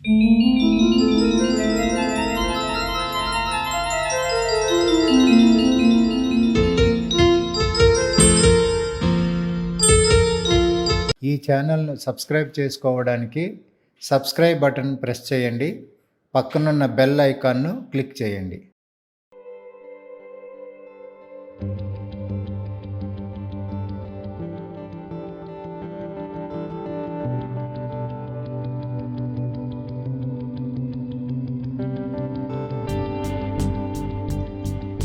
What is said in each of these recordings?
ఈ ఛానల్ను సబ్స్క్రైబ్ చేసుకోవడానికి సబ్స్క్రైబ్ బటన్ ప్రెస్ చేయండి. పక్కనున్న బెల్ ఐకాన్ను క్లిక్ చేయండి.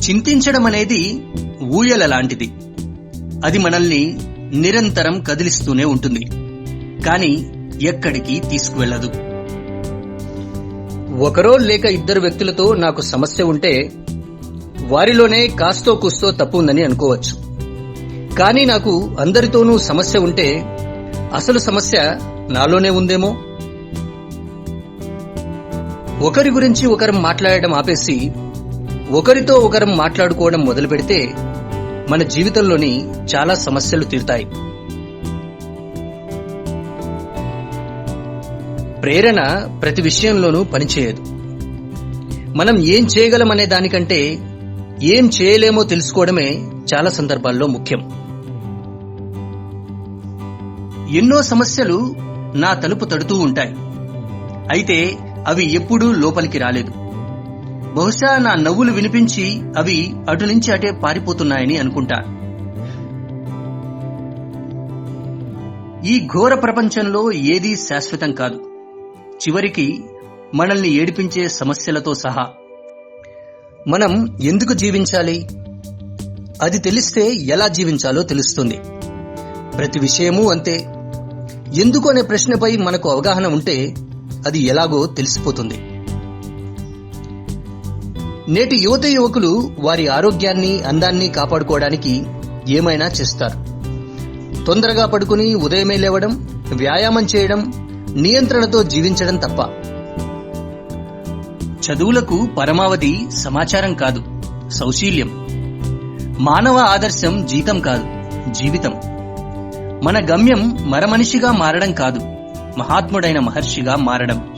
చింతించడం అనేది ఊయల లాంటిది. అది మనల్ని నిరంతరం కదిలిస్తూనే ఉంటుంది. కానీ ఎక్కడికి తీసుకువెళ్ళదు. ఒకరో లేక ఇద్దరు వ్యక్తులతో నాకు సమస్య ఉంటే వారిలోనే కాస్తో కూస్తో తప్పు ఉందని అనుకోవచ్చు. కానీ నాకు అందరితోనూ సమస్య ఉంటే అసలు సమస్య నాలోనే ఉందేమో? ఒకరి గురించి ఒకరం మాట్లాడడం ఆపేసి ఒకరితో ఒకరం మాట్లాడుకోవడం మొదలు పెడితే మన జీవితంలోని చాలా సమస్యలు తీరుతాయి. ప్రేరణ ప్రతి విషయంలోనూ పనిచేయదు. మనం ఏం చేయగలమనే దానికంటే ఏం చేయలేమో తెలుసుకోవడమే చాలా సందర్భాల్లో ముఖ్యం. ఎన్నో సమస్యలు నా తలుపు తడుతూ ఉంటాయి. అయితే అవి ఎప్పుడూ లోపలికి రాలేదు. బహుశా నా నవ్వులు వినిపించి అవి అటు నుంచి అటే పారిపోతున్నాయని అనుకుంటా. ఈ ఘోర ప్రపంచంలో ఏదీ శాశ్వతం కాదు. చివరికి మనల్ని ఏడిపించే సమస్యలతో సహా. మనం ఎందుకు జీవించాలి? అది తెలిస్తే ఎలా జీవించాలో తెలుస్తుంది. ప్రతి విషయమూ అంతే. ఎందుకు అనే ప్రశ్నపై మనకు అవగాహన ఉంటే అది ఎలాగో తెలిసిపోతుంది. నేటి యువత యువకులు వారి ఆరోగ్యాన్ని అందాన్ని కాపాడుకోవడానికి ఏమైనా చేస్తారు. తొందరగా పడుకుని ఉదయమే లేవడం వ్యాయామం చేయడం నియంత్రణతో జీవించడం తప్ప. చదువులకు పరమావధి సమాచారం కాదు సౌశీల్యం. మానవ ఆదర్శం జీతం కాదు జీవితం. మన గమ్యం మరమనిషిగా మారడం కాదు మహాత్ముడైన మహర్షిగా మారడం.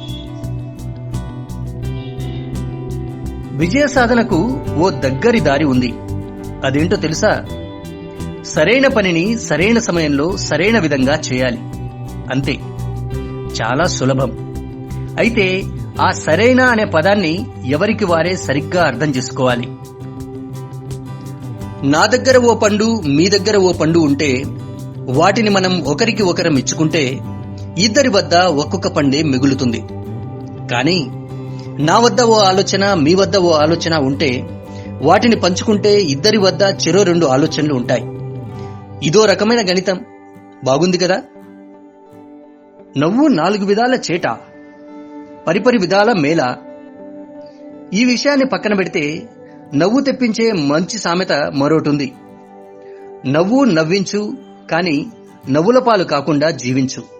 విజయ సాధనకు ఓ దగ్గరి దారి ఉంది. అదేంటో తెలుసా? సరైన పనిని సరైన సమయంలో సరైన విధంగా చేయాలి. అంతే. చాలా సులభం. అయితే ఆ సరైన అనే పదాన్ని ఎవరికి వారే సరిగ్గా అర్థం చేసుకోవాలి? నా దగ్గర ఓ పండు మీ దగ్గర ఓ పండు ఉంటే వాటిని మనం ఒకరికి ఒకరం ఇచ్చుకుంటే ఇద్దరి వద్ద ఒక్కొక్క పండే మిగులుతుంది. కానీ నా వద్ద ఓ ఆలోచన మీ వద్ద ఓ ఆలోచన ఉంటే వాటిని పంచుకుంటే ఇద్దరి వద్ద చెరో రెండు ఆలోచనలు ఉంటాయి. ఇదో రకమైన గణితం. బాగుంది కదా? నవ్వు నాలుగు విధాల చేట పరిపరి విధాల మేళ. ఈ విషయాన్ని పక్కన పెడితే నవ్వు తెప్పించే మంచి సామెత మరోటుంది నవ్వు నవ్వించు కాని నవ్వుల పాలు కాకుండా జీవించు.